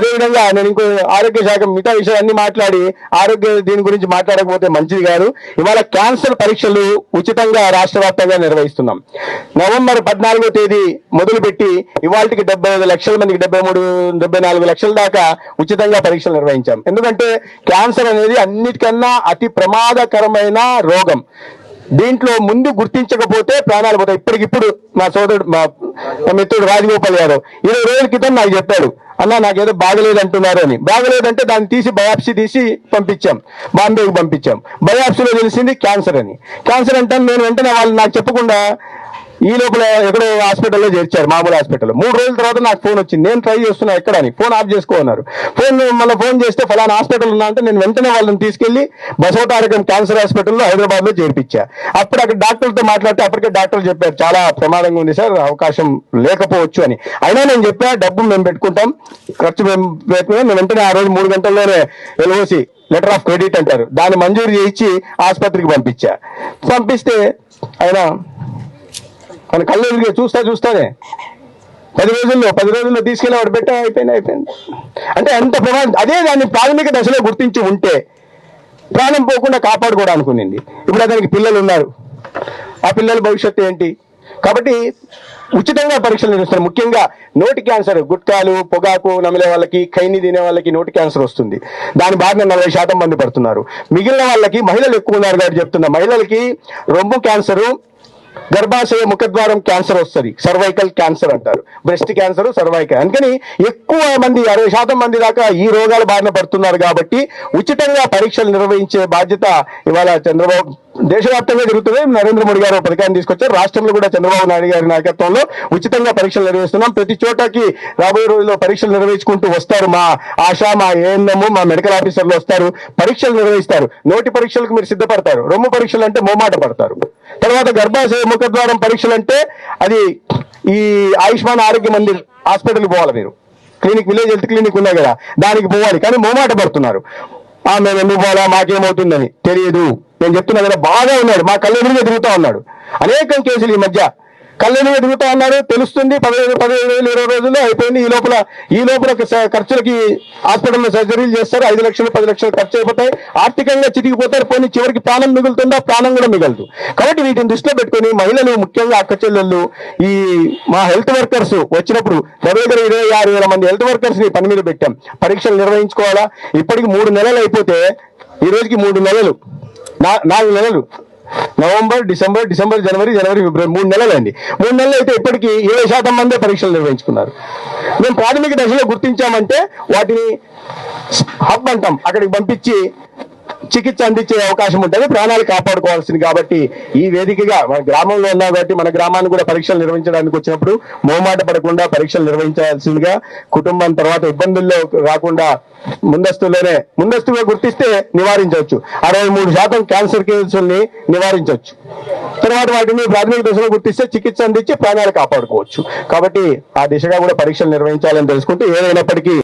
అదేవిధంగా నేను ఇంకో ఆరోగ్య శాఖ మిగతా విషయాలన్నీ మాట్లాడి ఆరోగ్య దీని గురించి మాట్లాడకపోతే మంచిది కాదు. ఇవాళ క్యాన్సర్ పరీక్షలు ఉచితంగా రాష్ట్ర వ్యాప్తంగా నిర్వహిస్తున్నాం. నవంబర్ పద్నాలుగో తేదీ మొదలుపెట్టి ఇవాళకి డెబ్బై ఐదు లక్షల మందికి డెబ్బై మూడు డెబ్బై నాలుగు లక్షల దాకా ఉచితంగా పరీక్షలు నిర్వహించాం. ఎందుకంటే క్యాన్సర్ అనేది అన్నిటికన్నా అతి ప్రమాదకరమైన రోగం. దీంట్లో ముందు గుర్తించకపోతే ప్రాణాలు పోతాయి. ఇప్పటికిప్పుడు మా సోదరుడు మా మిత్రుడు రాజగోపాల్ యాదవ్ ఇరవై రోజుల క్రితం నాకు చెప్పాడు. అన్న నాకేదో బాగలేదు అంటున్నారు అని. బాగలేదంటే దాన్ని తీసి బయాప్సీ తీసి పంపించాం. బాంబేకి పంపించాం. బయాప్సీలో తెలిసింది క్యాన్సర్ అని. క్యాన్సర్ అంటే నేను వెంటనే వాళ్ళు నాకు చెప్పకుండా ఈ లోపల ఎక్కడో హాస్పిటల్లో చేర్చారు మామూలు హాస్పిటల్ మూడు రోజుల తర్వాత నాకు ఫోన్ వచ్చింది. నేను ట్రై చేస్తున్నా ఎక్కడ అని. ఫోన్ ఆఫ్ చేసుకోన్నారు ఫోన్ మళ్ళీ ఫోన్ చేస్తే ఫలానా హాస్పిటల్ ఉన్నా అంటే నేను వెంటనే వాళ్ళని తీసుకెళ్ళి బసవతారకం క్యాన్సర్ హాస్పిటల్లో హైదరాబాద్లో చేర్పించా. అప్పుడు అక్కడ డాక్టర్తో మాట్లాడితే అప్పటికే డాక్టర్ చెప్పారు చాలా ప్రమాదంగా ఉంది సార్ అవకాశం లేకపోవచ్చు అని. అయినా నేను చెప్పా డబ్బు మేము పెట్టుకుంటాం ఖర్చు మేము పెట్టుకున్నాం మేము వెంటనే ఆ రోజు మూడు గంటల్లోనే ఎల్ఓసి లెటర్ ఆఫ్ క్రెడిట్ అంటారు. దాన్ని మంజూరు చేయించి ఆసుపత్రికి పంపించా. పంపిస్తే ఆయన మన కళ్ళు ఎదురుగా చూస్తా చూస్తానే. పది రోజుల్లో పది రోజుల్లో తీసుకెళ్ళి వాడు పెట్టా అయిపోయింది అయిపోయింది. అంటే అంత ప్రమాదం అదే దాన్ని ప్రాథమిక దశలో గుర్తించి ఉంటే ప్రాణం పోకుండా కాపాడుకోవడానికి అనుకునింది ఇప్పుడు అతనికి పిల్లలు ఉన్నారు. ఆ పిల్లల భవిష్యత్తు ఏంటి? కాబట్టి ఉచితంగా పరీక్షలు నిర్వహిస్తారు. ముఖ్యంగా నోటి క్యాన్సర్ గుట్కాలు పొగాకు నమిలే వాళ్ళకి ఖైని తినే వాళ్ళకి నోటి క్యాన్సర్ వస్తుంది. దాని బారిన నలభై శాతం మంది పడుతున్నారు. మిగిలిన వాళ్ళకి మహిళలు ఎక్కువ ఉన్నారు కాబట్టి చెప్తున్నా. మహిళలకి రొమ్ము క్యాన్సరు గర్భాశయ ముఖద్వారం క్యాన్సర్ వస్తుంది. సర్వైకల్ క్యాన్సర్ అంటారు. బ్రెస్ట్ క్యాన్సర్ సర్వైకల్ అందుకని ఎక్కువ మంది అరవై శాతం మంది దాకా ఈ రోగాల బారిన పడుతున్నారు కాబట్టి ఉచితంగా పరీక్షలు నిర్వహించే బాధ్యత ఇవాళ చంద్రబాబు దేశవ్యాప్తంగా జరుగుతుంది. నరేంద్ర మోడీ గారు పథకాన్ని తీసుకొచ్చారు. రాష్ట్రంలో కూడా చంద్రబాబు నాయుడు గారి నాయకత్వంలో ఉచితంగా పరీక్షలు నిర్వహిస్తున్నాం. ప్రతి చోటకి రాబోయే రోజుల్లో పరీక్షలు నిర్వహించుకుంటూ వస్తారు మా ఆశా మా ఏఎన్ఎం మా మెడికల్ ఆఫీసర్లు వస్తారు. పరీక్షలు నిర్వహిస్తారు. నోటి పరీక్షలకు మీరు సిద్ధపడతారు. రొమ్ము పరీక్షలు అంటే మోమాట పడతారు. తర్వాత గర్భాశయ ముఖద్వారం పరీక్షలు అంటే అది ఈ ఆయుష్మాన్ ఆరోగ్య మందిర్ హాస్పిటల్కి పోవాలి మీరు. క్లినిక్ విలేజ్ హెల్త్ క్లినిక్ ఉన్నాయి కదా దానికి పోవాలి. కానీ మోమాట పడుతున్నారు. మేము ఎందుకు పోవాలా? మాకేమవుతుందని తెలియదు. నేను చెప్తున్నా కదా బాగా ఉన్నాడు. మా కళ్ళు ఎదురుగా తిరుగుతూ ఉన్నాడు. అనేకం కేసులు ఈ మధ్య కళ్ళని తిరుగుతా ఉన్నాడు తెలుస్తుంది పదిహేను పదిహేను వేలు ఇరవై రోజుల్లో అయిపోయింది. ఈ లోపల ఈ లోపల స- ఖర్చులకి హాస్పిటల్లో సర్జరీలు చేస్తారు. ఐదు లక్షలు పది లక్షలు ఖర్చు అయిపోతాయి. ఆర్థికంగా చితికిపోతారు. పోనీ చివరికి ప్రాణం మిగులుతుందా? ప్రాణం కూడా మిగలదు. కాబట్టి వీటిని దృష్టిలో పెట్టుకుని మహిళలు ముఖ్యంగా అక్క చెల్లెళ్ళు ఈ మా హెల్త్ వర్కర్స్ వచ్చినప్పుడు దగ్గర దగ్గర ఇరవై ఆరు వేల మంది హెల్త్ వర్కర్స్ని పని మీద పెట్టాం. పరీక్షలు నిర్వహించుకోవాలా? ఇప్పటికి మూడు నెలలు అయిపోతే ఈ రోజుకి మూడు నెలలు. నా- నాలుగు నెలలు. నవంబర్ డిసెంబర్ డిసెంబర్ జనవరి జనవరి ఫిబ్రవరి మూడు నెలలు అండి మూడు నెలలు అయితే ఇప్పటికీ ఇరవై శాతం మందే పరీక్షలు నిర్వహించుకున్నారు. మేము ప్రాథమిక దశలో గుర్తించామంటే వాటిని హబ్ అంటాం. అక్కడికి పంపించి చికిత్స అందించే అవకాశం ఉంటుంది. ప్రాణాలు కాపాడుకోవాల్సింది కాబట్టి ఈ వేదికగా మన గ్రామంలో ఉన్నాం కాబట్టి మన గ్రామాన్ని కూడా పరీక్షలు నిర్వహించడానికి వచ్చినప్పుడు మోమాట పడకుండా పరీక్షలు నిర్వహించాల్సిందిగా కుటుంబం తర్వాత ఇబ్బందుల్లో రాకుండా ముందస్తులోనే ముందస్తుగా గుర్తిస్తే నివారించవచ్చు. అరవై మూడు శాతం క్యాన్సర్ కేసుల్ని నివారించవచ్చు. తర్వాత వాటిని ప్రాథమిక దశలో గుర్తిస్తే చికిత్స అందించి ప్రాణాలు కాపాడుకోవచ్చు. కాబట్టి ఆ దిశగా కూడా పరీక్షలు నిర్వహించాలని తెలుసుకుంటే ఏదైనప్పటికీ